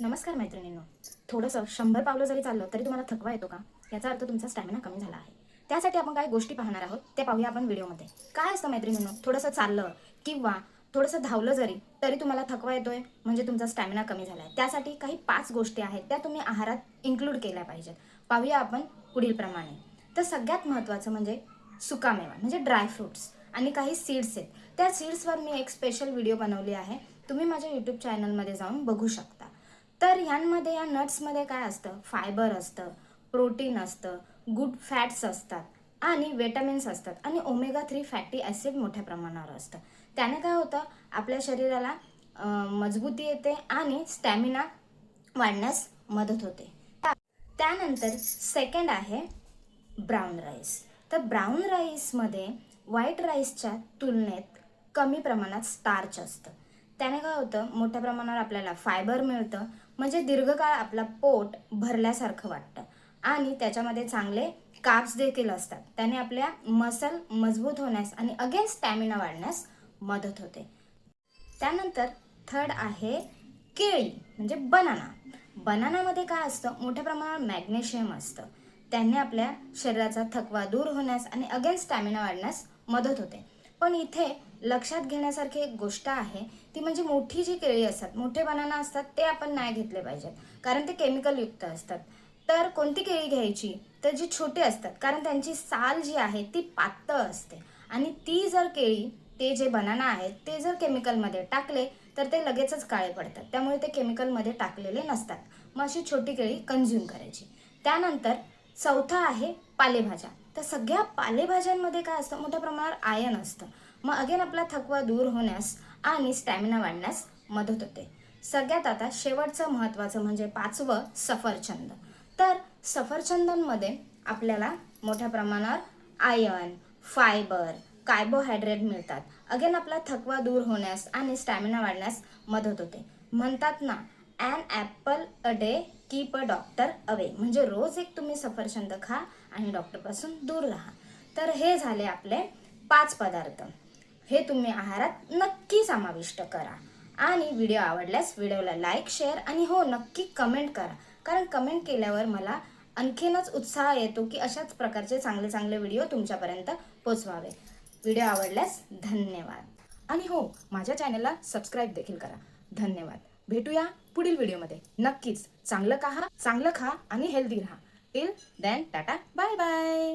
नमस्कार मैत्रिणींनो. थोडंसं शंभर पावलं जरी चाललं तरी तुम्हाला थकवा येतो का? याचा अर्थ तुमचा स्टॅमिना कमी झाला आहे. त्यासाठी आपण काही गोष्टी पाहणार आहोत त्या पाहूया आपण व्हिडिओमध्ये. काय असतं मैत्रिणींनो? थोडंसं चाललं किंवा थोडंसं धावलं जरी तरी तुम्हाला थकवा येतोय म्हणजे तुमचा स्टॅमिना कमी झाला आहे त्यासाठी काही पाच गोष्टी आहेत त्या तुम्ही आहारात इन्क्लूड केल्या पाहिजेत. पाहूया आपण पुढील प्रमाणे. तर सगळ्यात महत्त्वाचं म्हणजे सुकामेवा म्हणजे ड्रायफ्रुट्स आणि काही सीड्स आहेत. त्या सीड्सवर मी एक स्पेशल व्हिडिओ बनवली आहे. तुम्ही माझ्या यूट्यूब चॅनलमध्ये जाऊन बघू शकता. तर ह्यांमध्ये या नट्समध्ये काय असतं? फायबर असतं प्रोटीन असतं गुड फॅट्स असतात आणि विटॅमिन्स असतात आणि ओमेगा थ्री फॅटी ॲसिड मोठ्या प्रमाणावर असतं. त्याने काय होतं? आपल्या शरीराला मजबूती येते आणि स्टॅमिना वाढण्यास मदत होते. त्यानंतर सेकंड आहे ब्राऊन राईस तर ब्राऊन राईसमध्ये व्हाईट राईसच्या तुलनेत कमी प्रमाणात स्टार्च असतं. त्याने काय होतं? मोठ्या प्रमाणावर आपल्याला फायबर मिळतं म्हणजे दीर्घकाळ आपला पोट भरल्यासारखं वाटतं. आणि त्याच्यामध्ये चांगले काप्स देखील असतात. त्याने आपल्या मसल मजबूत होण्यास आणि अगेन स्टॅमिना वाढण्यास मदत होते. त्यानंतर थर्ड आहे केळी म्हणजे बनाना बनानामध्ये काय असतं? मोठ्या प्रमाणावर मॅग्नेशियम असतं. त्याने आपल्या शरीराचा थकवा दूर होण्यास आणि अगेन स्टॅमिना वाढण्यास मदत होते. पण इथे लक्षात घेण्यासारखी एक गोष्ट आहे ती म्हणजे मोठी जी केळी असतात मोठे बनाना असतात ते आपण नाही घेतले पाहिजेत कारण ते केमिकलयुक्त असतात. तर कोणती केळी घ्यायची? तर जी छोटी असतात कारण त्यांची साल जी आहे ती पातळ असते. आणि ती जर केळी ते जे बनाना आहेत ते जर केमिकलमध्ये टाकले तर ते लगेचच काळे पडतात. त्यामुळे ते केमिकलमध्ये टाकलेले नसतात. मग अशी छोटी केळी कन्झ्युम करायची. त्यानंतर चौथा आहे पालेभाज्या. तर सगळ्या पालेभाज्यांमध्ये काय असतं? मोठ्या प्रमाणावर आयन असतं. मग अगेन आपला थकवा दूर होण्यास आणि स्टॅमिना वाढण्यास मदत होते. सगळ्यात आता शेवटचं महत्त्वाचं म्हणजे पाचवं सफरचंद. तर सफरचंदांमध्ये आपल्याला मोठ्या प्रमाणावर आयर्न फायबर कार्बोहायड्रेट मिळतात. अगेन आपला थकवा दूर होण्यास आणि स्टॅमिना वाढण्यास मदत होते. म्हणतात ना an apple a day keep a doctor away म्हणजे रोज एक तुम्ही सफरचंद खा आणि डॉक्टरपासून दूर राहा. तर हे झाले आपले पाच पदार्थ. हे तुम्ही आहारात नक्की समाविष्ट करा. आणि व्हिडिओ आवडल्यास व्हिडिओला लाईक शेअर आणि हो नक्की कमेंट करा. कारण कमेंट केल्यावर मला आणखीनच उत्साह येतो की अशाच प्रकारचे चांगले चांगले व्हिडिओ तुमच्यापर्यंत पोचवावे. व्हिडिओ आवडल्यास धन्यवाद. आणि हो माझ्या चॅनलला सबस्क्राईब देखील करा. धन्यवाद. भेटूया पुढील व्हिडिओमध्ये. नक्कीच चांगलं खा चांगलं खा आणि हेल्दी राहा. Till then tata bye bye